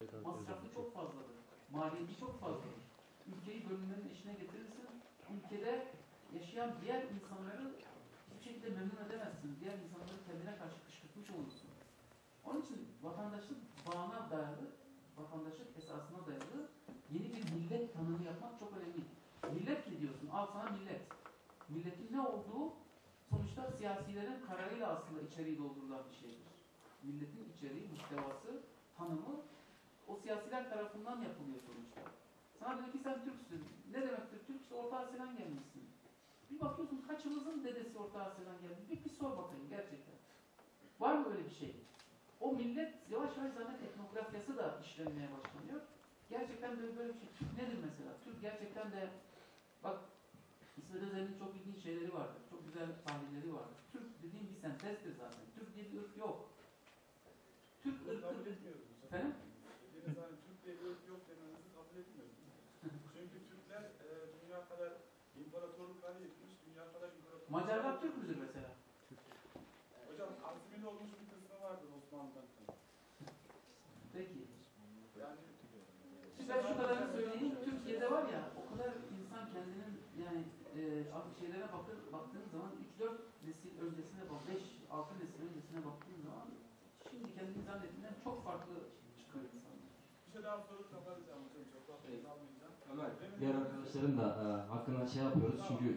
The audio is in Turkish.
Masrafı çok fazladır. Maliyeti çok fazladır. Ülkeyi bölünmenin eşine getirirsin. Ülkede yaşayan diğer insanları hiçbir şekilde memnun edemezsin. Diğer insanları kendine karşı kışkırtmış olursun. Onun için vatandaşlık bağına dayalı, vatandaşlık esasına dayalı yeni bir millet tanımı yapmak çok önemli. Millet ki diyorsun, al sana millet. Milletin ne olduğu sonuçta siyasilerin kararıyla aslında içeriği doldurulan bir şeydir. Milletin içeriği, muhtevası, tanımı tarafından yapılıyor sonuçta. Sana dedi ki sen Türksün. Ne demektir Türk? İşte Orta Asya'dan gelmişsin. Bir bakıyorsun kaçımızın dedesi Orta Asya'dan geldi. Bir, bir sor bakayım gerçekten. Var mı öyle bir şey? O millet yavaş yavaş zaten etnografyası da işlenmeye başlanıyor. Gerçekten böyle, böyle bir şey. Türk nedir mesela? Türk gerçekten de bak İsmet Özel'in çok ilginç şeyleri vardır. Çok güzel tahlilleri vardır. Türk dediğim bir sentezdir zaten. Türk diye bir ırk yok. Türk Kabul ırkı... etmiyoruz. Efendim? Dediğiniz hani Türk diye bir ırk yok demenizi kabul etmiyoruz. Çünkü Türkler e, dünya kadar imparatorlukları yıkmış, dünya kadar imparatorluklar... Macarlar Türk müdür mesela? Hocam asimile olmuş bir kısmı vardır Osmanlı'dan. Peki. Yani Ben şu kadarını söyleyeyim. Türkiye'de var ya o kadar insan kendinin yani e, şeylere bakır, baktığın zaman 3-4 nesil öncesine bak, 5-6 nesil öncesine baktığın zaman şimdi kendini zannettiğinden çok farklı çıkıyor insanlar. bir şey daha sorup kapatacağım hocam. Çok fazla Evet. kalmayacağım. Ömer, diğer arkadaşların da e, hakkında şey yapıyoruz çünkü